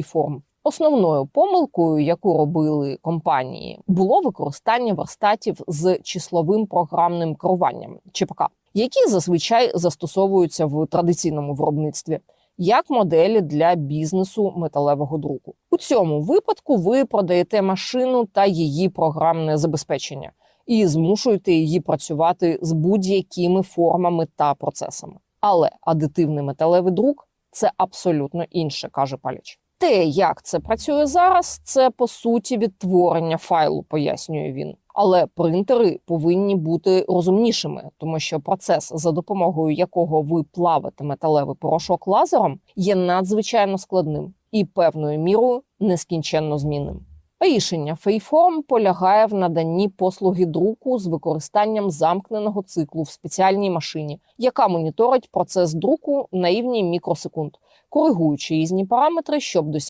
форм. Основною помилкою, яку робили компанії, було використання верстатів з числовим програмним керуванням ЧПК, які зазвичай застосовуються в традиційному виробництві. Як моделі для бізнесу металевого друку у цьому випадку ви продаєте машину та її програмне забезпечення і змушуєте її працювати з будь-якими формами та процесами. Але адитивний металевий друк це абсолютно інше, каже Паліч. Те, як це працює зараз, це по суті відтворення файлу, пояснює він. Але принтери повинні бути розумнішими, тому що процес, за допомогою якого ви плавите металевий порошок лазером, є надзвичайно складним і певною мірою нескінченно змінним. Рішення Фейформ полягає в наданні послуги друку з використанням замкненого циклу в спеціальній машині, яка моніторить процес друку на рівні мікросекунд, коригуючи різні параметри, щоб досягти